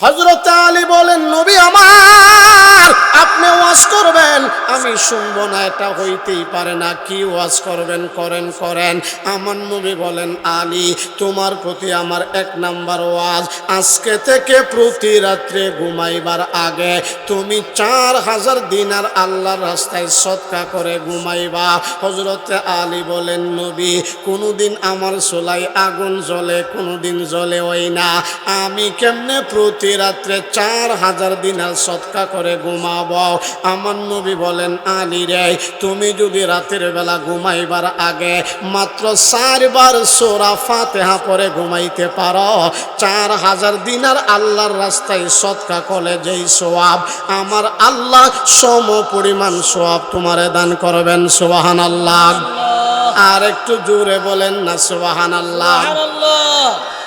হজরত আলী বলেন নবী আমার। ওয়াজ করবেন? আমি শুনব না, এটা হইতেই পারে না। কি ওয়াজ করবেন? করেন করেন। আমার নবী বলেন, আলী, তোমার প্রতি আমার এক নাম্বার ওয়াজ। আজকে থেকে প্রতি রাত্রে ঘুমাইবার আগে তুমি চার হাজার দিনার আল্লাহর রাস্তায় সৎকা করে ঘুমাইবা। হজরত আলী বলেন, নবী, কোনোদিন আমার সোলাই আগুন জ্বলে, কোনোদিন জ্বলে ওই না। আমি কেমনে প্রতি রাত্রে চার হাজার দিনার সৎকা করে ঘুমাবো? আমার নবী বলেন, আলী রে, তুমি যদি রাতের বেলা ঘুমাইবার আগে মাত্র চারবার সোরা ফাতেহা পরে ঘুমাইতে পারো, চার হাজার দিনার আল্লাহর রাস্তায় সৎকা কলে যেই সোয়াব, আমার আল্লাহ সম পরিমাণ সোয়াব তোমারে দান করবেন সোহান আল্লাহ আর একটু জোরে বলেন না সোহান আল্লাহ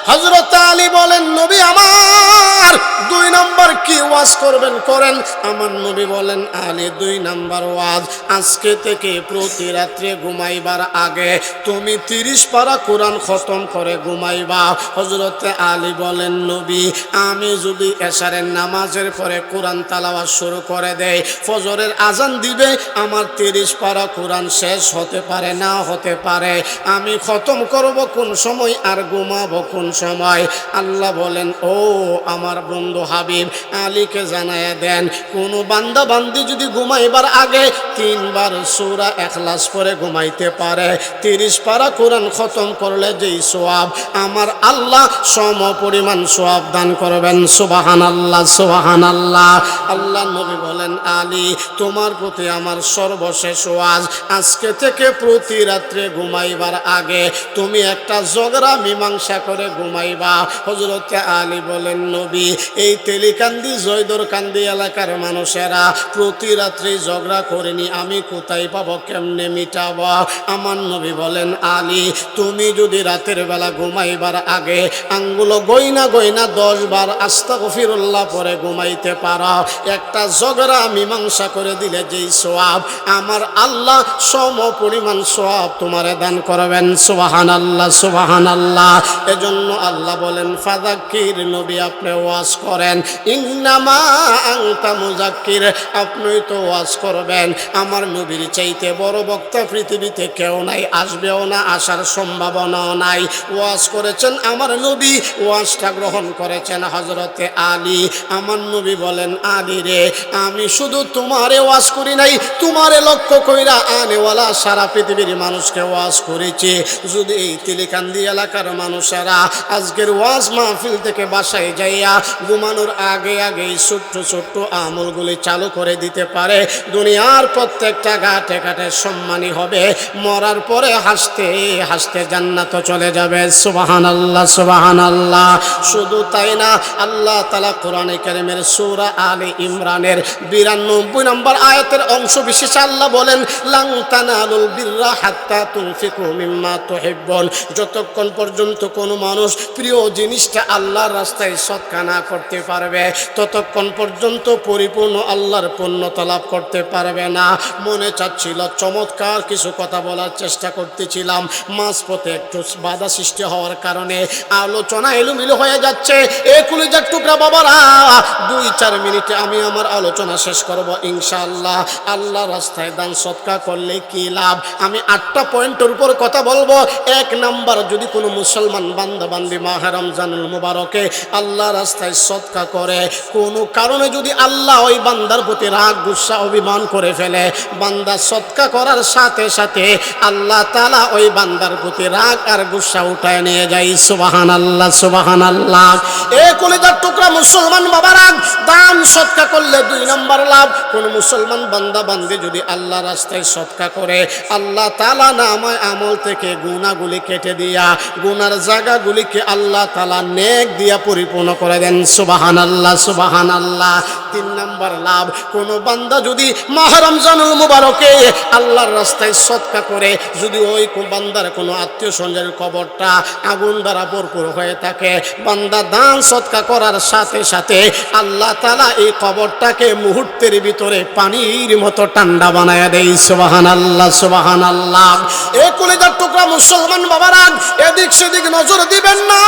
হজরত আলী বলেন, নবী আমার, দুই নম্বর কি ওয়াজ করবেন করেন? আমার নবী বলেন, আলী, দুই নম্বর ওয়াজ। আজকে থেকে প্রতি রাত্রে ঘুমাইবার আগে তুমি তিরিশ পারা কোরআন খতম করে ঘুমাইবা। হজরত আলী বলেন, নবী, আমি যদি এশারের নামাজের পরে কোরআন তালাওয়া শুরু করে দেয় ফজরের আজান দিবে, আমার তিরিশ পারা কোরআন শেষ হতে পারে, না হতে পারে। আমি খতম করব কোন সময় আর ঘুমাবো কোন সময় আল্লাহ বলেন, ও আমার বন্ধু হাবিব, আলীকে জানায় দেন, কোন বান্দা বান্দি যদি ঘুমাইবার আগে তিনবার সূরা এখলাস করে ঘুমাইতে পারে। তিরিশ পারা কোরআন খতম করলে যেই সোয়াব, আমার আল্লাহ সম পরিমাণ সোয়াব দান করবেন। সুবাহান আল্লাহ সুবাহান আল্লাহ আল্লাহ নবী বলেন, আলী, তোমার প্রতি আমার সর্বশেষ ওয়াজ, আজকে থেকে প্রতি রাত্রে ঘুমাইবার আগে তুমি একটা ঝগড়া মীমাংসা করে ঘুমাইবা। হজরতে আলী বলেন, নবী, এই তেলিকান্দি জয়দর কান্দি এলাকার মানুষেরা প্রতি রাত্রে ঝগড়া করেনি আমি কোথায় পাবো, কেমনে মিটাব? আমার নবী বলেন, আলী, তুমি যদি রাতের বেলা ঘুমাইবার আগে আঙ্গুলো গইনা গইনা দশ বার আস্তা গফিরুল্লাহ পরে ঘুমাইতে পারো। একটা ঝগড়া, মীমাংসা করে দিলে যেই সোয়াব, আমার আল্লাহ সম পরিমাণ সোয়াব তোমারে দান করবেন। সুবাহান আল্লাহ সুবাহান আল্লাহ এজন্য আল্লাহ বলেন ফাদাক্কির নবী, আপনি ওয়াজ করেন। ইন্নামা আংতা মুজাক্কির আপনি তো ওয়াজ করবেন। আমার নবীর চাইতে বড় বক্তা পৃথিবীতে কেউ নাই, আসবেও না, আসার সম্ভাবনাও নাই। ওয়াজ করেছেন আমার নবী, ওয়াজটা গ্রহণ করেছেন হজরতে আলী। আমার নবী বলেন, আলী রে, আমি শুধু তোমারে ওয়াজ করি নাই, তোমারে লক্ষ্য কইরা আনেওয়ালা সারা পৃথিবীর মানুষকে ওয়াজ করেছে। যদি এই তিলিকান্দি এলাকার মানুষেরা আজকের ওয়াজ মাহফিল থেকে বাসায় যাইয়া ঘুমানোর আগে আগে ছোট্ট ছোট্ট আমলগুলি চালু করে দিতে পারে। দুনিয়ার প্রত্যেকটা ঘাটে ঘাটে সম্মানী হবে। মরার পরে হাসতে হাসতে জান্নাত চলে যাবে। সুবাহান আল্লাহ সুবাহান আল্লাহ শুধু তাই না, আল্লাহ তালা কোরআনে কারিমের সূরা আলে ইমরানের বিরানব্বই নম্বর আয়াতের অংশ বিশেষ আল্লাহ বলেন, লাং তানালুল বিররা হাত্তা তুনফিকু মিম্মা তুহিব্বুন। যতক্ষণ পর্যন্ত কোনো মানুষ প্রিয় জিনিসটা আল্লাহর রাস্তায় সৎকা না করতে পারবে। ততক্ষণ পর্যন্ত পরিপূর্ণ আল্লাহর পূর্ণতা লাভ করতে পারবে না। মনে চাচ্ছিল, চমৎকার কিছু কথা বলার চেষ্টা করতেছিলাম। মাঝপথে একটু বাধা সৃষ্টি হওয়ার কারণে আলোচনা এলোমেলো হয়ে যাচ্ছে। এ কুলিজার টুকরা বাবারা, দুই চার মিনিটে আমি আমার আলোচনা শেষ করব ইনশাআল্লাহ। আল্লাহ রাস্তায় দান সৎকা করলে কি লাভ? আমি আটটা পয়েন্টের উপর কথা বলব। এক নাম্বার, যদি কোনো মুসলমান বান্দা বান্দি মাহে রমজানুল মুবারকে আল্লাহ রাস্তায় সৎকা করে। কোনো কারণে যদি আল্লাহ ওই বান্দার প্রতি রাগ, গুসা, অভিমান করে ফেলে, বান্দা সৎকা করার সাথে সাথে আল্লাহ তালা ওই বান্দার প্রতি রাগ আর গুসা উঠায় নিয়ে যায়। সুবাহান আল্লাহ সুবাহান আল্লাহ এ কলিজার টুকরা মুসলমান বাবারা, দান সৎকা করলে দুই নম্বর লাভ। কোন মুসলমান বান্দা বান্দি যদি আল্লাহ রাস্তায় সৎকা করে, আল্লাহ তালা নামায় আমল থেকে গুণাগুলি কেটে দিয়া, গুনার জায়গাগুলিকে আল্লাহ তালা নেক দিয়া পরিপূর্ণ করে দেন। সুবাহান আল্লাহ সুবাহান আল্লাহ তিন নম্বর লাভ, কোনো বান্দা যদি মাহ রমজানুল মুবারকে আল্লাহর রাস্তায় সৎকা করে, যদি ওই বান্দার কোনো আত্মীয় স্বজনের কবরটা আগুন দ্বারা ভরপুর হয়ে থাকে, বান্দা দান সৎকা করার সাথে সাথে আল্লাহ তালা এই কবরটাকে মুহূর্তের ভিতরে পানির মতো ঠান্ডা বানায় দেয়। সুবাহান আল্লাহ সুবাহান আল্লাহ এ কলিজার টুকরা মুসলমান বাবারা, এদিক সেদিক নজর দিবেন না।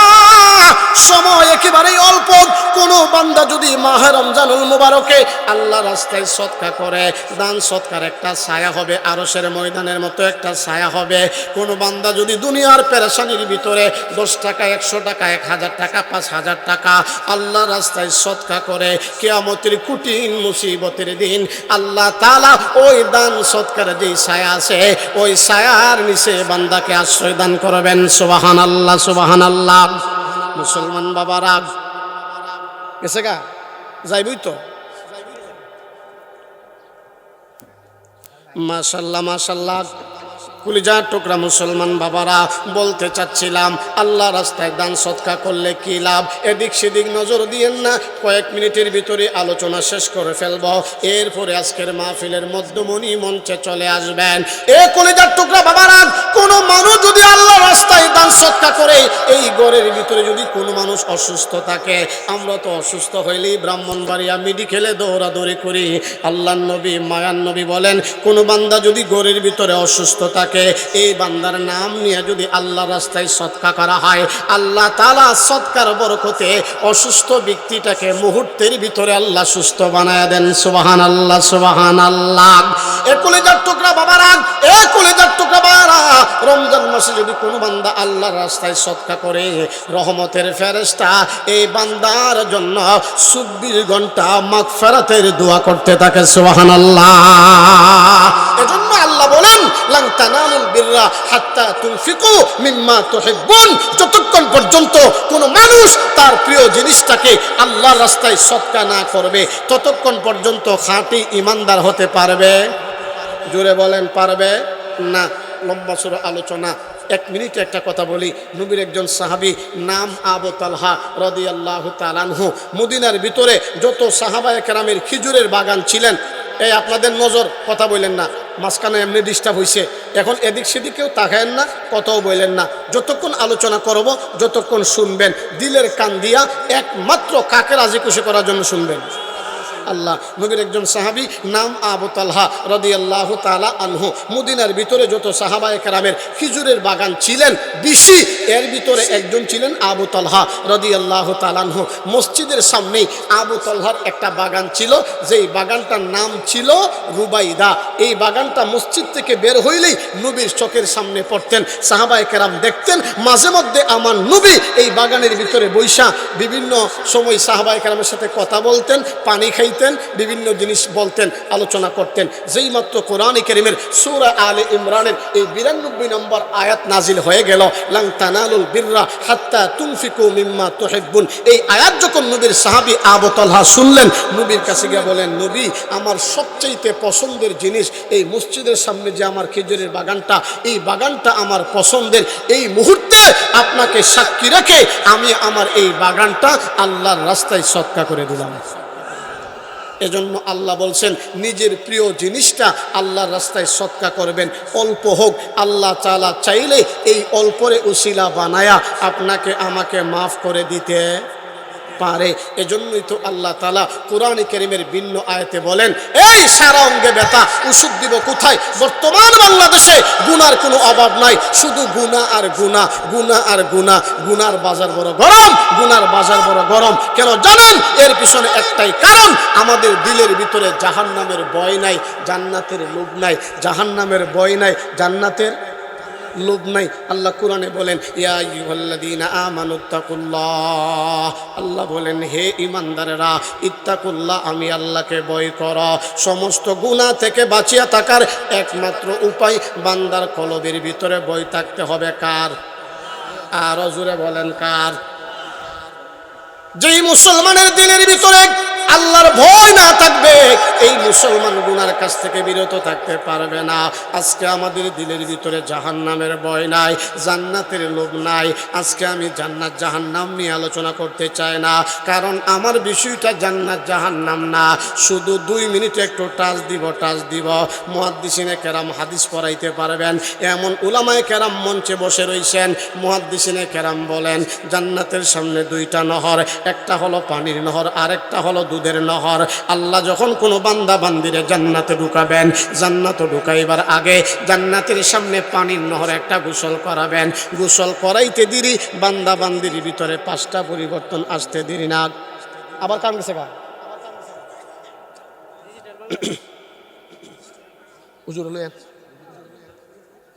সময় একেবারেই অল্প। কোনো বান্দা যদি রমজানুল মুবারকে আল্লাহ রাস্তায় সৎকা করে, দান সৎকার একটা ছায়া হবে আরসের ময়দানের মতো একটা ছায়া হবে। কোনো বান্দা যদি দুনিয়ার পেরেশানির ভিতরে দশ টাকা, একশো টাকা, এক হাজার টাকা, পাঁচ হাজার টাকা আল্লাহ রাস্তায় সৎকা করে, কেয়ামতের কুটিন মুসিবতের দিন আল্লাহ তালা ওই দান সৎকার যেই ছায়া আছে, ওই ছায়ার নিচে বান্দাকে আশ্রয় দান করবেন। সুবাহান আল্লাহ সুবাহান আল্লাহ মুসলমান বাবারা। গেছে গা? যাইবই তো। মাশাল্লাহ মাশাল্লাহ। কুলিজার টুকরা মুসলমান বাবারা, বলতে চাচ্ছিলাম, আল্লাহ রাস্তায় দান সৎকা করলে কি লাভ? এদিক সেদিক নজর দিয়েন না, কয়েক মিনিটের ভিতরে আলোচনা শেষ করে ফেলব। এরপরে আজকের মাহফিলের মধ্যমণি মঞ্চে চলে আসবেন। এ কলিজার টুকরা বাবারা, কোনো মানুষ যদি আল্লাহ রাস্তায় দান সৎকা করে, এই গড়ের ভিতরে যদি কোনো মানুষ অসুস্থ থাকে, আমরা তো অসুস্থ হইলেই ব্রাহ্মণবাড়িয়া মেডিকেলে দৌড়াদৌড়ি করি। আল্লাহ নবী মায়ান নবী বলেন, কোনো বান্দা যদি গড়ের ভিতরে অসুস্থ থাকে এই বান্দার নাম নিয়ে যদি আল্লাহ রাস্তায় সৎকা করা হয়, আল্লাহ তালা সৎকার বরকতে অসুস্থ ব্যক্তিটাকে মুহূর্তের ভিতরে আল্লাহ সুস্থ বানায় দেন। সুবাহান আল্লাহ সুবাহান আল্লাহ এ কলেজার টুকরা বাবারা, এ কলেজার টুকরা বাবারা, রমজান মাসে যদি কোনো বান্দা আল্লাহর রাস্তায় সৎকা করে, রহমতের ফেরেস্তা এই বান্দার জন্য চব্বিশ ঘণ্টা মাগ ফেরাতের দোয়া করতে থাকে সোহান আল্লাহ এজন্য আল্লাহ বলেন লাং তানালুল বিররা হাত্তা তুনফিকু মিম্মা তুহিব্বুন। যতক্ষণ পর্যন্ত কোনো মানুষ তার প্রিয় জিনিসটাকে আল্লাহর রাস্তায় সৎকা না করবে, ততক্ষণ পর্যন্ত খাঁটি ইমানদার হতে পারবে। জোরে বলেন, পারবে? না, লম্বা সুর আলোচনা। এক মিনিটে একটা কথা বলি। নবীর একজন সাহাবি, নাম আবু তালহা রদি আল্লাহ তালানহু মদিনার ভিতরে যত সাহাবা একরামের খিজুরের বাগান ছিলেন, এই আপনাদের নজর কথা বললেন না, মাঝখানে এমনি ডিস্টার্ব হয়েছে এখন এদিক সেদিকেও তাকায়েন না, কথাও বললেন না। যতক্ষণ আলোচনা করব, যতক্ষণ শুনবেন, দিলের কান দিয়া একমাত্র কাকে রাজি খুশি করার জন্য শুনবেন? আল্লাহ। নবীর একজন সাহাবি নাম আবু তালহা রদি আল্লাহ তালা আনহু। মুদিনার ভিতরে যত সাহাবা একরামের খিজুরের বাগান ছিলেন বেশি এর ভিতরে একজন ছিলেন আবু তালহা রদি আল্লাহ তালানহু মসজিদের সামনেই আবু তালহার একটা বাগান ছিল, যেই বাগানটার নাম ছিল রুবাইদা। এই বাগানটা মসজিদ থেকে বের হইলেই নবীর চোখের সামনে পড়তেন সাহাবা একরাম দেখতেন, মাঝে মধ্যে আমার নবী এই বাগানের ভিতরে বৈশা বিভিন্ন সময় সাহাবা একরামের সাথে কথা বলতেন, পানি খাইতেন বিভিন্ন জিনিস বলতেন, আলোচনা করতেন। যেই মাত্র কোরআন করিমের সুরা আলে ইমরানের এই বিরানব্বই নম্বর আয়াত নাজিল হয়ে গেল, লাং তানালুল বিররা হাত্তা তুনফিকু মিম্মা তুহিব্বুন। এই আয়াত যখন নবীর সাহাবী আবু তালহা শুনলেন, নবীর কাছে গিয়ে বলেন, নবী, আমার সবচাইতে পছন্দের জিনিস এই মসজিদের সামনে যে আমার খেজুরের বাগানটা, এই বাগানটা আমার পছন্দের। এই মুহূর্তে আপনাকে সাক্ষী রেখে আমি আমার এই বাগানটা আল্লাহর রাস্তায় সৎকা করে দিলাম। এজন্য আল্লাহ বলছেন, নিজের প্রিয় জিনিসটা আল্লাহর রাস্তায় সৎকা করবেন। অল্প হোক, আল্লাহ চালা চাইলে এই অল্পরে উশিলা বানায়া আপনাকে আমাকে মাফ করে দিতে। পারে। এজন্যই তো আল্লাহ তালা কোরআন করিমের ভিন্ন আয়তে বলেন, এই সারা অঙ্গে ব্যথা, ওষুধ দিব কোথায়? বর্তমান বাংলাদেশে গুনার কোনো অভাব নাই। শুধু গুনা আর গুনা গুনা আর গুনা গুনার বাজার বড় গরম, গুনার বাজার বড় গরম। কেন জানেন? এর পিছনে একটাই কারণ, আমাদের দিলের ভিতরে জাহান নামের ভয় নাই, জান্নাতের লোভ নাই জাহান নামের ভয় নাই, জান্নাতের লোভ নাই। আল্লাহ কোরআনে বলেন আল্লাহ বলেন, হে ইমানদারেরা ইত্তাকুল্লাহ আমি আল্লাহকে ভয় কর। সমস্ত গুনাহ থেকে বাঁচিয়া থাকার একমাত্র উপায় বান্দার কলবের ভিতরে বই থাকতে হবে। কার? আরও জোরে বলেন, কার? যেই মুসলমানের দিনের ভিতরে আল্লাহর ভয় না থাকবে, এই মুসলমান গুনার কাছ থেকে বিরত থাকতে পারবে না। আজকে আমাদের দিলের ভিতরে জাহান নামের ভয় নাই, জান্নাতের লোভ নাই। আজকে আমি জান্নাত জাহান নাম নিয়ে আলোচনা করতে চাই না, কারণ আমার বিষয়টা জান্নাত জাহান নাম না। শুধু দুই মিনিট একটু টাচ দিব টাচ দিব। মহাদ্দিসিনে কেরাম হাদিস পড়াইতে পারবেন। এমন উলামায় কেরাম মঞ্চে বসে রয়েছেন মহাদ্দিসিনে কেরাম বলেন, জান্নাতের সামনে দুইটা নহর, একটা হলো পানির নহর, আরেকটা হলো দুধের নহর আল্লাহ যখন কোনো বান্দা বান্দিরে জান্নাতে ঢুকাবেন, জান্নাত ঢুকাইবার আগে জান্নাতের সামনে পানির নহর একটা গোসল করাবেন। গোসল করাইতে দিরি, বান্দা বান্দির ভিতরে পাঁচটা পরিবর্তন আসতে দিরি না। আবার কাম গেছে গা। হুজুর লয়ে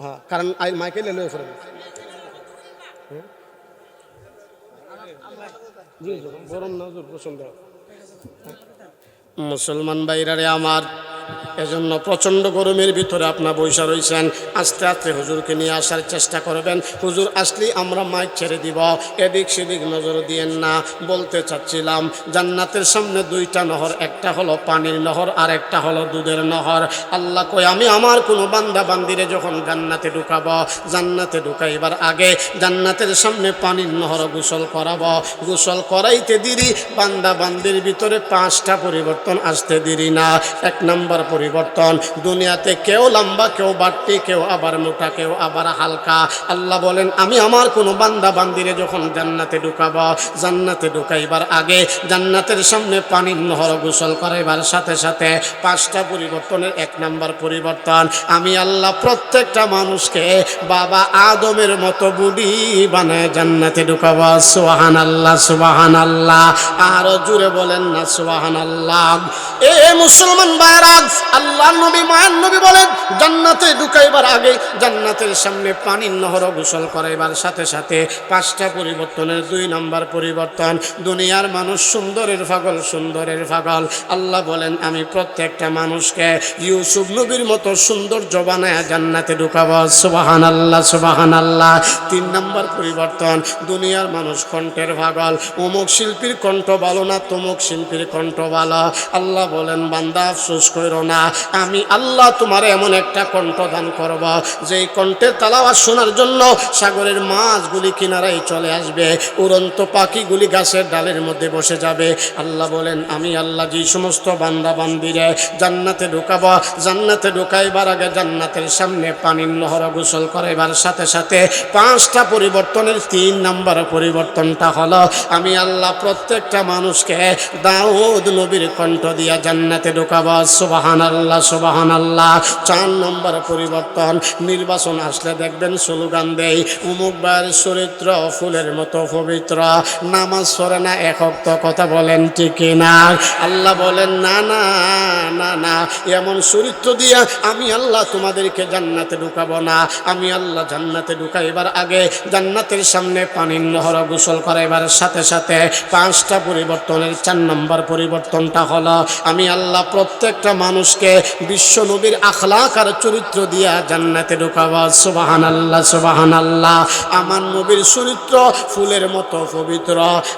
হ্যাঁ কারণ আই মাইকে লয়ে ফেলেন জি গরম না প্রচণ্ড মুসলমান বাইরারে আমার এজন্য প্রচণ্ড গরমের ভিতরে আপনার বৈশা রয়েছেন আস্তে আস্তে হুজুরকে নিয়ে আসার চেষ্টা করবেন। হুজুর, আসলেই আমরা মাইক ছেড়ে দিব। এদিক সেদিক নজর দিয়েন না। বলতে চাচ্ছিলাম, জান্নাতের সামনে দুইটা নহর, একটা হলো পানির নহর আর একটা হলো দুধের নহর। আল্লাহ কই আমি আমার কোনো বান্দা বান্দিরে যখন জান্নাতে ঢুকাবো, জান্নাতে ঢুকাইবার আগে জান্নাতের সামনে পানির নহর গোসল করাব। গোসল করাইতে দিরি বান্দা বান্দির ভিতরে পাঁচটা পরিবর্তন আসতে দিরি না। এক নাম্বার পরিবর্তন। দুনিয়াতে কেউ লম্বা, কেউ বাড়তি, কেউ আবার মোটা, কেউ আবার হালকা। আল্লাহ বলেন, আমি আমার কোনো বান্দা বান্দিরে যখন জান্নাতে ঢুকাবো, জান্নাতে ঢুকাইবার আগে জান্নাতের সামনে পানির নহর গোসল করাইবার সাথে সাথে পাঁচটা পরিবর্তনের এক নাম্বার পরিবর্তন। আমি আল্লাহ প্রত্যেকটা মানুষকে বাবা আদমের মতো বুড়ি বানায় জান্নাতে ঢুকাবো। সোহান আল্লাহ সুবাহান আল্লাহ আরও জুড়ে বলেন না সোহান আল্লাহ এ মুসলমান বাইরাগ আল্লাহ নবী মায়ান নবী বলেন, জান্নাতে ঢুকাইবার আগে জান্নাতের সামনে পানির নহর গোসল করাইবার সাথে সাথে পাঁচটা পরিবর্তনের দুই নম্বর পরিবর্তন, দুনিয়ার মানুষ সুন্দরের পাগল সুন্দরের পাগল। আল্লাহ বলেন, আমি প্রত্যেকটা মানুষকে ইউসুফ নবীর মতো সৌন্দর্য বানায় জান্নাতে ঢুকাবো। সুবাহান আল্লাহ সুবাহান আল্লাহ তিন নম্বর পরিবর্তন, দুনিয়ার মানুষ কণ্ঠের পাগল। অমুক শিল্পীর কণ্ঠ ভালো না, তমুক শিল্পীর কণ্ঠ ভালো। আল্লাহ বলেন, বান্দা আফসোস করো না। আমি আল্লাহ তোমার এমন একটা কণ্ঠ দান করব, যেই কণ্ঠের তালাওয়াজ শোনার জন্য সাগরের মাছগুলি কিনারায় চলে আসবে, উড়ন্ত পাখিগুলি গাছের ডালের মধ্যে বসে যাবে। আল্লাহ বলেন, আমি আল্লাহ যে সমস্ত বান্দা বান্দিরে জান্নাতে ঢুকাবো, জান্নাতে ঢুকাইবার আগে জান্নাতের সামনে পানির নহর গোসল করাইবার সাথে সাথে পাঁচটা পরিবর্তনের তিন নাম্বার পরিবর্তনটা হলো, আমি আল্লাহ প্রত্যেকটা মানুষকে দাউদ নবীর কণ্ঠ দিয়া জান্নাতে ঢুকাবো। সুবাহান আল্লাহ সুবাহান আল্লাহ চার নম্বর পরিবর্তন, নির্বাচন আসলে দেখবেন স্লোগান দেই উমুক বার চরিত্র ফুলের মতো পবিত্র। নামাজ সরে না একক কথা বলেন ঠিক না। আল্লাহ বলেন, না না না না, এমন চরিত্র দিয়া আমি আল্লাহ তোমাদেরকে জান্নাতে ঢুকাবো না। আমি আল্লাহ জান্নাতে ঢুকাইবার আগে জান্নাতের সামনে পানির নহর গোসল করাইবার সাথে সাথে পাঁচটা পরিবর্তনের চার নম্বর পরিবর্তনটা হলো, আমি আল্লাহ প্রত্যেকটা মানুষকে বিশ্ব নবীর আখলাক আর চরিত্র দিয়া জান্নাতে ঢুকাবো। সুবাহান আল্লাহ সুবাহান আল্লাহ আমার নবীর চরিত্র ফুলের মতো পবিত্র।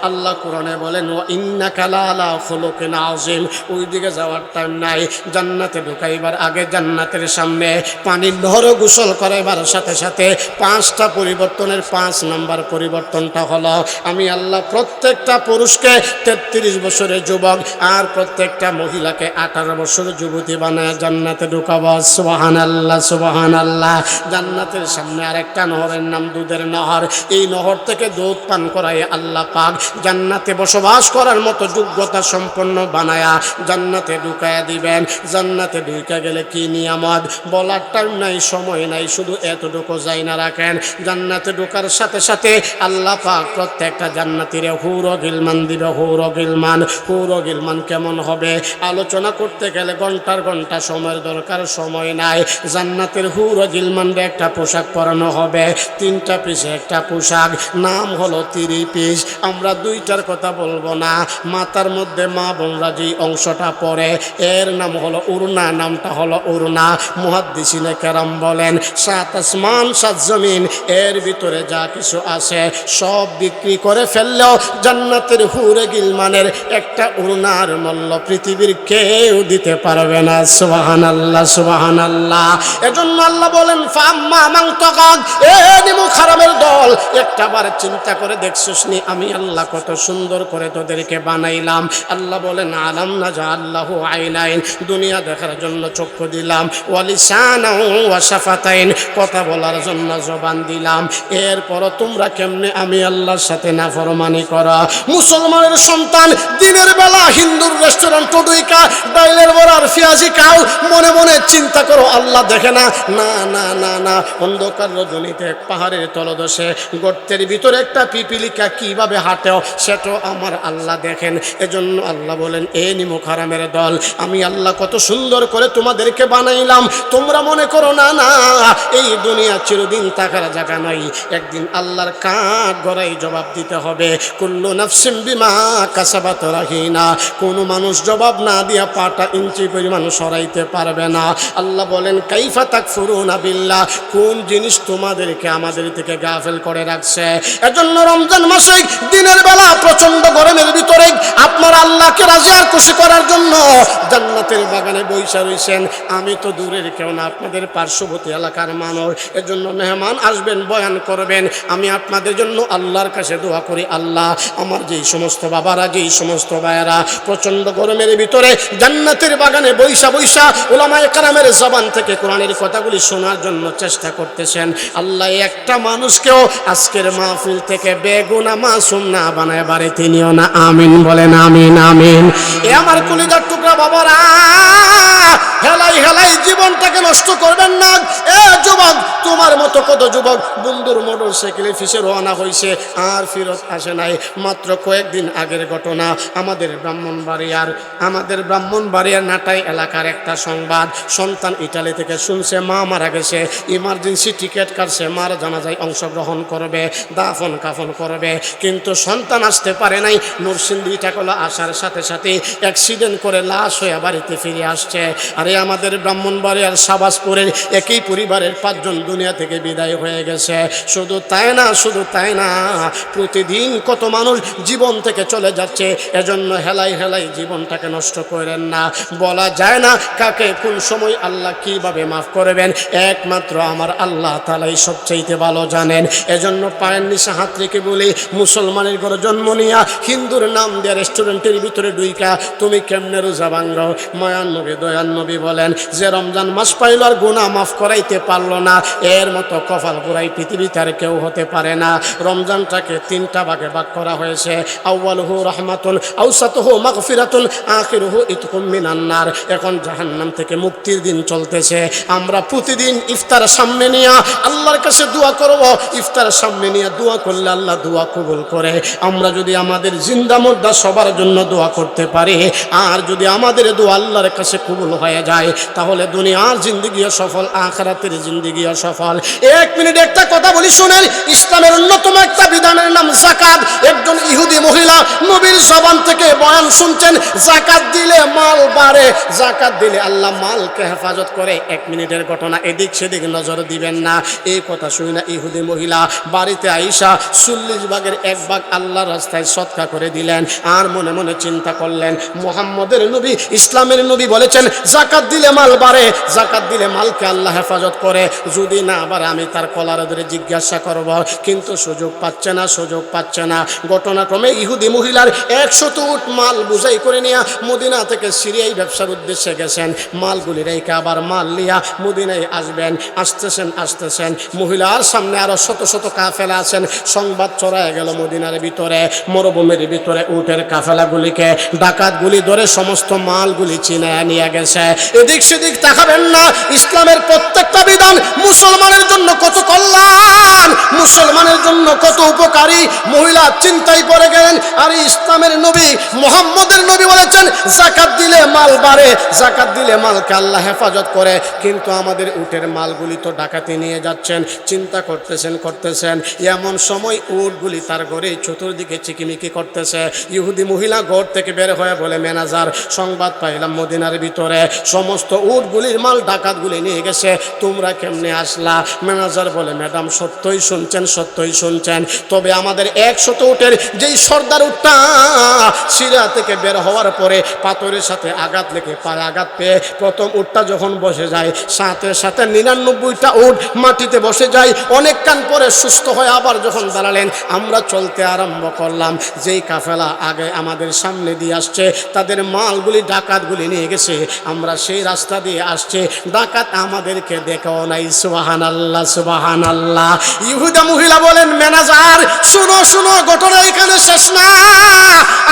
আল্লাহ কোরআনে বলেন ও ইন্না কালা খোলকে নাজিম ওই দিকে যাওয়ার টাইম নাই। জান্নাতে ঢুকাইবার আগে জান্নাতের সামনে পানির নহর গোসল করাইবার সাথে সাথে পাঁচটা পরিবর্তনের পাঁচ নাম্বার পরিবর্তনটা হলো, আমি আল্লাহ প্রত্যেকটা পুরুষকে তেত্রিশ বছরের যুবক আর প্রত্যেকটা মহিলাকে আঠারো বছরের যুবতী বানায় জান্নাতে ঢুকাবো সুবাহান আল্লাহ সুবাহান আল্লাহ জান্নাতের সামনে আরেকটা নহরের নাম দুধের নহর। এই নহর থেকে দুধ পান করায় আল্লাহ পাক। জান্নাতে বসবাস করার মতো যোগ্যতা সম্পন্ন বানায়া জান্নাতে ঢুকায়া দিবেন। জান্নাতে ঢুকা গেলে কি নিয়ামত? বলার টাইম নাই, সময় নাই, শুধু এতটুকু যাই না রাখেন। জান্নাতে ঢোকার সাথে সাথে আল্লাহ পাক প্রত্যেকটা জান্নাতিরে হুর গিলমান দিবে, হুর গিলমান। হুর গিলমান কেমন হবে? আলোচনা করতে গেলে ঘণ্টার ঘণ্টা সময়ের দরকার, সময় নাই। জান্নাতের হুর গিলমানরে একটা পোশাক পরানো হবে। তিনটা পিসে একটা পোশাক, নাম হলো তিরি পিস। আমরা দুইটার কথা বলব না। মাথার মধ্যে মা বোনরা যে অংশটা পরে। এর নাম হলো উড়না নামটা হলো উড়না মুহাদ্দিসিনে কেরাম বলেন, সাত আসমান, সাত জমিন, এর ভিতরে যা কিছু আছে, সব বিক্রি করে ফেললেও জান্নাতের হুরে গিলমানের একটা উড়নার মূল্য পৃথিবীর কেউ দিতে পারবে না সুবাহান আল্লাহ সুবাহান আল্লাহ এজন্য আল্লাহ বলেন, ফাম্মা মাং তকাক এ নিমু খারামের দল। একটা বার চিন্তা করে দেখছিস নি, আমি আল্লাহ কত সুন্দর করে তোদেরকে বানাইলাম। আল্লাহ বলেন, আলাম না যা আল্লাহ আইনাইন। দুনিয়া দেখার জন্য চক্ষু দিলাম। ওয়ালিসান ওয়াসাফাতাইন কথা বলার জন্য জবান দিলাম। এরপরও তোমরা কেমনে আমি আল্লাহর সাথে নাফরমানি করা? মুসলমানের সন্তান দিনের বেলা হিন্দুর রেস্টুরেন্ট টুডুইকা ডাইলের বড়ার পেঁয়াজি খাও মনে মনে চিন্তা করো, আল্লাহ দেখে না না না না না, অন্ধকার রজনীতে পাহাড়ের তলদশে গর্তের ভিতরে একটা পিপিলিকা কীভাবে হাঁটেও, সেটাও আমার আল্লাহ দেখেন। এজন্য আল্লাহ বলেন, এ নিমুখ হারামের দল, আমি আল্লাহ কত সুন্দর করে তোমাদেরকে বানাইলাম। তোমরা মনে করো, না না, এই দুনিয়া চিরদিন থাকার জায়গা নাই। একদিন আল্লাহর কাঠ গড়াই জবাব দিতে হবে। কুল্লু নাফসিম বিমা কাসাবাত রাহিনা, কোনো মানুষ জবাব না দিয়া পাটা ইঞ্চি পরিমাণ সরাইতে পারবে না। আল্লাহ বলেন, কাইফা তাক ফুরুন আবিল্লা কোন জিনিস তোমাদেরকে আমাদের থেকে গাফেল করে রাখছে? এজন্য রমজান মাসে দিনের বেলা প্রচণ্ড গরমের ভিতরে আপনার আল্লাহকে রাজি আর খুশি করার জন্য জান্নাতের বাগানে বৈশা রইছেন আমি তো দূরের কেউ না, আপনাদের পার্শ্ববর্তী এলাকার মানুষ। এজন্য মেহমান আসবেন, বয়ান করবেন। আমি আপনাদের জন্য আল্লাহর কাছে দোয়া করি, আল্লাহ, আমার যেই সমস্ত বাবারা, যেই সমস্ত ভাইয়েরা প্রচণ্ড গরমের ভিতরে জান্নাতের বাগানে বৈশা বৈশা ওলামায় কারামের জবান থেকে কোরআনের কথাগুলি শোনার জন্য চেষ্টা করতেছেন। আল্লাহ একটা মানুষকেও আজকের মাহফিল থেকে বেগুনা মাসুম না বানায় বাড়ি তিনিও না। আমিন, বলেন আমিন আমিন। এ আমার কলিজার টুকরা হেলাই হেলাই জীবনটাকে নষ্ট করবেন না। এ যুবক, তোমার মতো কত যুবক বন্ধুর মোটর সাইকেলে ফিসে রওনা হয়েছে আর ফেরত আসে নাই। মাত্র কয়েকদিন আগের ঘটনা। আমাদের ব্রাহ্মণবাড়িয়ার আমাদের ব্রাহ্মণবাড়িয়ার নাটাই এলাকার একটা সংবাদ। সন্তান ইটালি থেকে শুনছে, মা মারা গেছে। ইমার্জেন্সি টিকিট কাটছে, মার জানাজায় অংশগ্রহণ করবে, দাফন কাফন করবে। কিন্তু সন্তান আসতে পারে নাই। নরসিংদী টাকলা আসার সাথে সাথে অ্যাক্সিডেন্ট করে লাশ হয়ে বাড়িতে ফিরে আসছে। আরে আমাদের ব্রাহ্মণবাড়িয়ার সাবাসপুরের একই পরিবারের পাঁচজন দুনিয়া থেকে বিদায় হয়ে গেছে। শুধু তাই না, শুধু তাই না, প্রতিদিন কত মানুষ জীবন থেকে চলে যাচ্ছে। এজন্য হেলাই হেলাই জীবনটাকে নষ্ট করেন না। বলা যায় না কাকে কোন সময় আল্লাহ কীভাবে মাফ করবেন। একমাত্র আমার আল্লাহ তালাই সবচাইতে ভালো জানেন। এজন্য পায়ের নিশা হাত রেখে বলি, মুসলমানের ঘরে জন্ম নিয়া হিন্দুর নাম দেয়া রেস্টুরেন্টের ভিতরে ডুইকা তুমি কেমনে রোজা নবী বলেন, যে রমজান মাস পাইল আর গুণা মাফ করাইতে পারল না, এর মতো কপাল পুরাই পৃথিবীতে আর কেউ হতে পারে না। রমজানটাকে তিনটা ভাগে ভাগ করা হয়েছে রহমাতুন, আউসাতহু মাগফিরাতুন, আখিরহু ইতকুম মিনান্নার এখন জাহান্নাম থেকে মুক্তির দিন চলতেছে। আমরা প্রতিদিন ইফতার সামনে নিয়ে আল্লাহর কাছে দোয়া করব, ইফতার সামনে নিয়ে দোয়া করলে আল্লাহ দোয়া কবুল করে। আমরা যদি আমাদের জিন্দা মুদ্রা সবার জন্য দোয়া করতে পারি, আর যদি আমাদের দোয়া আল্লাহর কাছে কবুল হয়ে যায়, তাহলে দুনিয়ার জিন্দগিও সফল, আখরাতের জিন্দগিও সফল। এক মিনিট একটা কথা বলি শোনেন, ইসলামের অন্যতম একটা বিধানের নাম জাকাত। একজন ইহুদি মহিলা নবীর জবান থেকে বয়ান শুনছেন, জাকাত দিলে মাল বাড়ে, জাকাত দিলে আল্লাহ মালকে হেফাজত করে। এক মিনিটের ঘটনা, এদিক সেদিক নজর দিবেন না। এই কথা শুনি না ইহুদি মহিলা বাড়িতে আইসা চল্লিশ ভাগের এক ভাগ আল্লাহর রাস্তায় সৎকা করে দিলেন, আর মনে মনে চিন্তা করলেন, মোহাম্মদের নবী ইসলামের নবী বলেছেন, জাকাত দিলে মাল বাড়ে, জাকাত দিলে মালকে আল্লাহ হেফাজত করে। যদি না আবার আমি তার কলার ধরে জিজ্ঞাসা করব। কিন্তু সুযোগ পাচ্ছে না, সুযোগ পাচ্ছে না। ঘটনাক্রমে ইহুদি মহিলার একশত উট মাল বুঝাই করে নিয়ে মদিনা থেকে সিরিয়াই ব্যবসার উদ্দেশ্যে গেছেন। মালগুলি রেখে আবার মাল লিয়া মদিনায় আসবেন। আসতেছেন আসতেছেন। মহিলার সামনে আরও শত শত কাফেলা আছেন। সংবাদ ছড়ায় গেল মদিনার ভিতরে, মরুভূমির ভিতরে উটের কাফেলাগুলিকে। ডাকাতগুলি ধরে সমস্ত মালগুলি চিনায় নিয়ে গেছে। এদিক সেদিক তাকাবেন না। ইসলামের প্রত্যেকটা বিধান মুসলমানের জন্য কত কল্যাণ মুসলমানের জন্য কত উপকারী মহিলা চিন্তায় পড়ে গেলেন, আর ইসলামের নবী মোহাম্মদের নবী বলেছেন, জাকাত দিলে মাল বাড়ে, জাকাত দিলে মালকে আল্লাহ হেফাজত করে। কিন্তু আমাদের উটের মালগুলি তো ডাকাতি নিয়ে যাচ্ছেন, চিন্তা করতেছেন করতেছেন। এমন সময় উটগুলি তার ঘরে চতুর্দিকে চিকিমিকি করতেছে। ইহুদি মহিলা ঘর থেকে বের হয়ে বলে, ম্যানেজার, সংবাদ পাইলাম মদিনার ভিতরে। সমস্ত উটগুলির মাল ডাকাতগুলি নিয়ে গেছে, তোমরা কেমনে আসলা? ম্যানেজার বলে, ম্যাডাম, সত্যই শুনছেন সত্যই শুনছেন। তবে আমাদের একশত উটের যেই সর্দার উঠটা সিরা থেকে বের হওয়ার পরে পাথরের সাথে আঘাত লেগে পায়ে আঘাত পেয়ে প্রথম উটটা যখন বসে যায়, সাথে সাথে নিরানব্বইটা উট মাটিতে বসে যায়, অনেক কান পরে সুস্থ হয়ে আবার যখন দাঁড়ালেন, আমরা চলতে আরম্ভ করলাম। যেই কাফেলা আগে আমাদের সামনে দিয়ে আসছে, তাদের মালগুলি ডাকাতগুলি নিয়ে গেছে, আমরা সেই রাস্তা দিয়ে আসছে। ডাকাত আমাদেরকে দেখাও নাই সুবাহান আল্লাহ সুবাহান আল্লাহ ইহুদা মহিলা বলেন, ম্যানেজার, শুনো শুনো, ঘটনা এখানে শেষ না।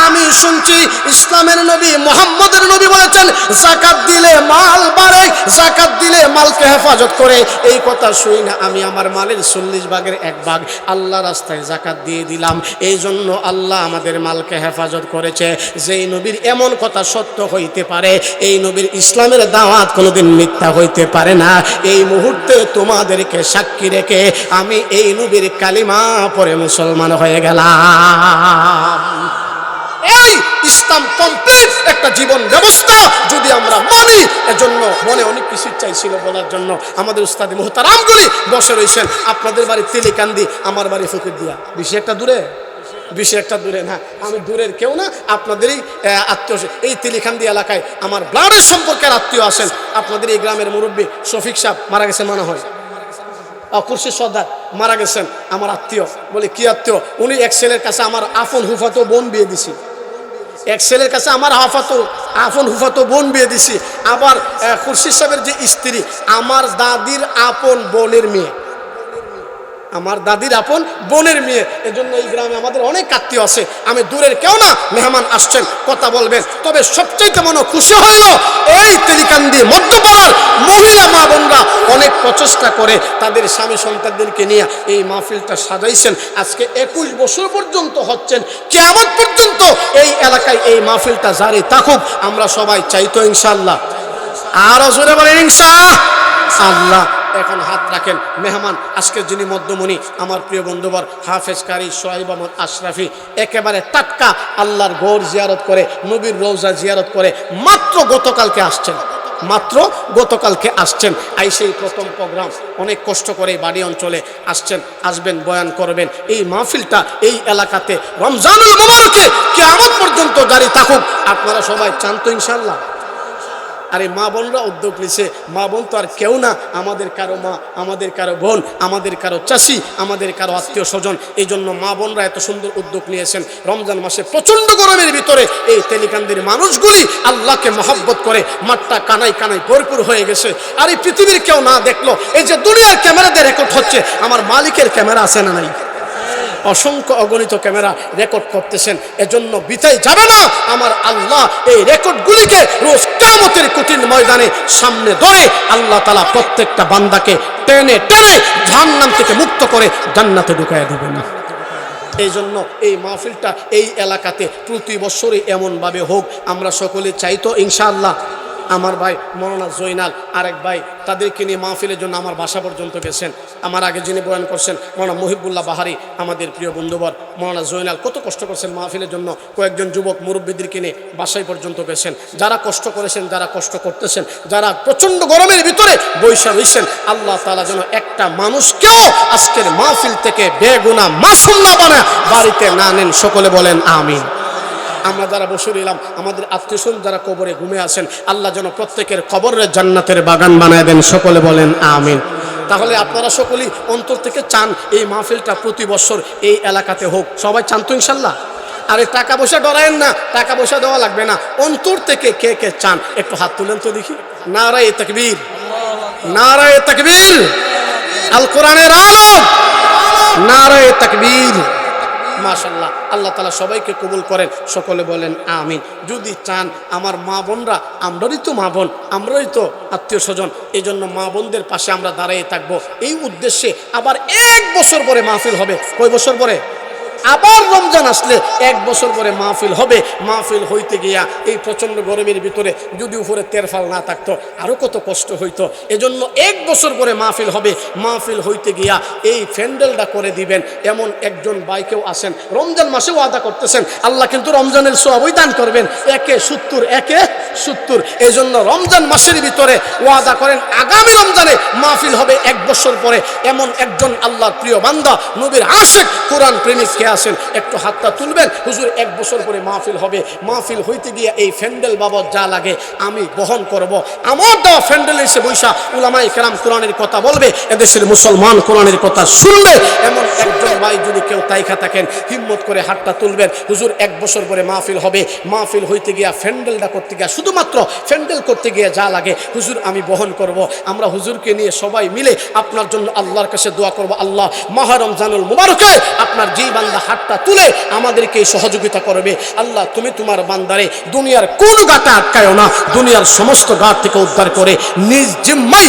আমি শুনছি ইসলামের নবী, মোহাম্মদের নবী বলেছেন, জাকাত দিলে মাল বাড়ে, জাকাত দিলে মালকে হেফাজত করে। এই কথা শুই না আমি, আমার মালের চল্লিশ ভাগের এক ভাগ আল্লাহ রাস্তায় জাকাত দিয়ে দিলাম। এই জন্য আল্লাহ আমাদের মালকে হেফাজত করেছে। যেই নবীর এমন কথা সত্য হইতে পারে, এই নবীর ইসলামের দাওয়াত কোনোদিন মিথ্যা হইতে পারে না। এই মুহূর্তে তোমাদেরকে সাক্ষী রেখে আমি এই নবীর কালিমা পরে মুসলমান হয়ে গেলাম। এই ইসলাম কমপ্লিট একটা জীবন ব্যবস্থা যদি আমরা মানি, এজন্য মনে অনেক কিছু চাইছিল বলার জন্য। আমাদের উস্তাদি মোহতারামগুলি বসে রয়েছেন। আপনাদের বাড়ি তেলিকান্দি, আমার বাড়ি ফকির দিয়া বেশি একটা দূরে? বেশি একটা দূরে না। আমি দূরের কেউ না, আপনাদেরই আত্মীয় এই তেলিখান্দি এলাকায় আমার ব্লাডের সম্পর্কের আত্মীয় আছেন। আপনাদের এই গ্রামের মুরব্বী শফিক সাহেব, মারা গেছে মনে হয়। খুরশি সর্দার মারা গেছেন, আমার আত্মীয়। বলে, কি আত্মীয়? উনি এক ছেলের কাছে আমার আফন হুফাতো বোন বিয়ে দিছি। এক ছেলের কাছে আমার হাফাতো আফন হুফাতো বোন বিয়ে দিছি। আবার খুরশিদ সাহেবের যে স্ত্রী, আমার দাদির আপন বোনের মেয়ে। আমার দাদির আপন বোনের মেয়ে। এজন্য এই গ্রামে আমাদের অনেক আত্মীয় আছে। আমি দূরের কেউ না, মেহমান আসছেন, কথা বলবেন। তবে সবচাইতে মনে খুশি হইল এই তেলিকান্দি মধ্যপাড়ার মহিলা মা বোনরা অনেক প্রচেষ্টা করে তাদের স্বামী সন্তানদেরকে নিয়ে এই মাহফিলটা সাজাইছেন। আজকে একুশ বছর পর্যন্ত হচ্ছেন কেমন পর্যন্ত এই এলাকায় এই মাহফিলটা জারি থাকুক। আমরা সবাই চাইতো ইনশাল্লাহ আরও জোরে বলেন ইনশা আল্লাহ এখন হাত রাখেন। মেহমান আজকের যিনি মধ্যমণি, আমার প্রিয় বন্ধুবর হাফেজ কারি সোহাইব আহমদ আশরাফি, একেবারে টাটকা আল্লাহর গৌর জিয়ারত করে, নবীর রৌজা জিয়ারত করে, মাত্র গতকালকে আসছেন। মাত্র গতকালকে আসছেন। আইসেই প্রথম প্রোগ্রাম, অনেক কষ্ট করে বাড়ি অঞ্চলে আসছেন, আসবেন, বয়ান করবেন। এই মাহফিলটা এই এলাকাতে রমজানুল মোবারকে কেমন পর্যন্ত জারি থাকুক। আপনারা সবাই চান তো ইনশাল্লাহ আরে মা বোনরা উদ্যোগ নিছে। মা বোন তো আর কেউ না। আমাদের কারও মা, আমাদের কারও বোন, আমাদের কারও চাষি, আমাদের কারও আত্মীয় স্বজন। এই জন্য মা বোনরা এত সুন্দর উদ্যোগ নিয়েছেন। রমজান মাসে প্রচণ্ড গরমের ভিতরে এই তেলিকান্দির মানুষগুলি আল্লাহকে মহব্বত করে মাঠটা কানাই কানাই ভরপুর হয়ে গেছে। আর এই পৃথিবীর কেউ না দেখল। এই যে দুনিয়ার ক্যামেরাতে রেকর্ড হচ্ছে। আমার মালিকের ক্যামেরা আছে না নাই? অসংখ্য অগণিত ক্যামেরা রেকর্ড করতেছেন। এজন্য বিতাই যাবে না আমার আল্লাহ এই রেকর্ডগুলিকে রোজ কামতের কঠিন ময়দানে সামনে ধরে আল্লাহ তালা প্রত্যেকটা বান্দাকে টেনে টেনে জাহান্নাম থেকে মুক্ত করে জান্নাতে ঢুকাইয়া না এই জন্য এই মাহফিলটা এই এলাকাতে প্রতি বছরই এমনভাবে হোক। আমরা সকলে চাইতো ইনশাআল্লাহ আমার ভাই মৌলানা জৈনাল, আরেক ভাই, তাদেরকে নিয়ে মাহফিলের জন্য আমার বাসা পর্যন্ত গেছেন। আমার আগে যিনি বয়ান করছেন, মৌলানা মহিবুল্লাহ বাহারি, আমাদের প্রিয় বন্ধুবর মৌলানা জৈনাল, কত কষ্ট করছেন মাহফিলের জন্য কয়েকজন যুবক মুরব্বীদেরকে নিয়ে বাসায় পর্যন্ত গেছেন। যারা কষ্ট করেছেন, যারা কষ্ট করতেছেন, যারা প্রচণ্ড গরমের ভিতরে বৈশা রয়েছেন আল্লাহ তালা যেন একটা মানুষকেও আজকের মাহফিল থেকে বেগুনা মাসুম না বানা বাড়িতে না নেন, সকলে বলেন আমিন। আমরা যারা বসে রইলাম, আমাদের আত্মীয় যারা কবরে ঘুমে আছেন, আল্লাহ যেন প্রত্যেকের কবরের জান্নাতের বাগান বানায় দেন। সকলে বলেন, আমিন। তাহলে আপনারা সকলেই অন্তর থেকে চান এই মাহফিলটা প্রতি বছর এই এলাকাতে হোক। সবাই চান তো ইনশাল্লাহ? আরে টাকা পয়সা ডরায়েন না, টাকা পয়সা দেওয়া লাগবে না। অন্তর থেকে কে কে চান, একটু হাত তুলেন তো দেখি। নারায় তকবীর। নারায় তকবীর। আল কোরআনের নারায় তকবীর। মাশাল্লাহ আল্লাহ তালা সবাইকে কবুল করেন, সকলে বলেন আমিন। যদি চান আমার মা বোনরা আমরাই তো মা বোন আমরাই তো আত্মীয় স্বজন এই জন্য মা বোনদের পাশে আমরা দাঁড়িয়ে থাকব। এই উদ্দেশ্যে আবার এক বছর পরে মাহফিল হবে। কয় বছর পরে? আবার রমজান আসলে এক বছর পরে মাহফিল হবে। মাহফিল হইতে গিয়া এই প্রচণ্ড গরমের ভিতরে যদি উপরে তেরফাল না থাকতো আরও কত কষ্ট হইতো। এজন্য এক বছর পরে মাহফিল হবে। মাহফিল হইতে গিয়া এই ফ্যান্ডেলটা করে দিবেন। এমন একজন বাইকেও আসেন রমজান মাসেও আদা করতেছেন। আল্লাহ কিন্তু রমজানের সবই দান করবেন। একে সত্তর একে সত্তর। এই জন্য রমজান মাসের ভিতরে ওয়াদা করেন, আগামী রমজানে মাহফিল হবে এক বছর পরে। এমন একজন আল্লাহ প্রিয় বান্দা, নবীর আশেক কোরআন প্রেমিক কে আছেন, একটু হাতটা তুলবেন। হুজুর, এক বছর পরে মাহফিল হবে। মাহফিল হইতে গিয়ে এই ফ্যান্ডেল বাবদ যা লাগে আমি বহন করব। আমার দেওয়া ফ্যান্ডেল এসে বৈশা উলামাই কেরাম কোরআনের কথা বলবে, এদেশের মুসলমান কোরআনের কথা শুনবে। এমন একজন ভাই যদি কেউ তাইখা থাকেন, হিম্মত করে হাতটা তুলবেন। হুজুর, এক বছর পরে মাহফিল হবে। মাহফিল হইতে গিয়া ফ্যান্ডেলটা করতে গিয়া শুধুমাত্র ফ্যান্ডেল করতে গিয়ে যা লাগে, হুজুর, আমি বহন করব। আমরা হুজুরকে নিয়ে সবাই মিলে আপনার জন্য আল্লাহর কাছে দোয়া করব। আল্লাহ মহারম জানুল মুবারকে আপনার যেই বান্দা হাতটা তুলে আমাদেরকে সহযোগিতা করবে। আল্লাহ, তুমি তোমার বান্দারে দুনিয়ার কোন গাটা আটকায় না। দুনিয়ার সমস্ত গাঁ থেকে উদ্ধার করে নিজ জিম্মাই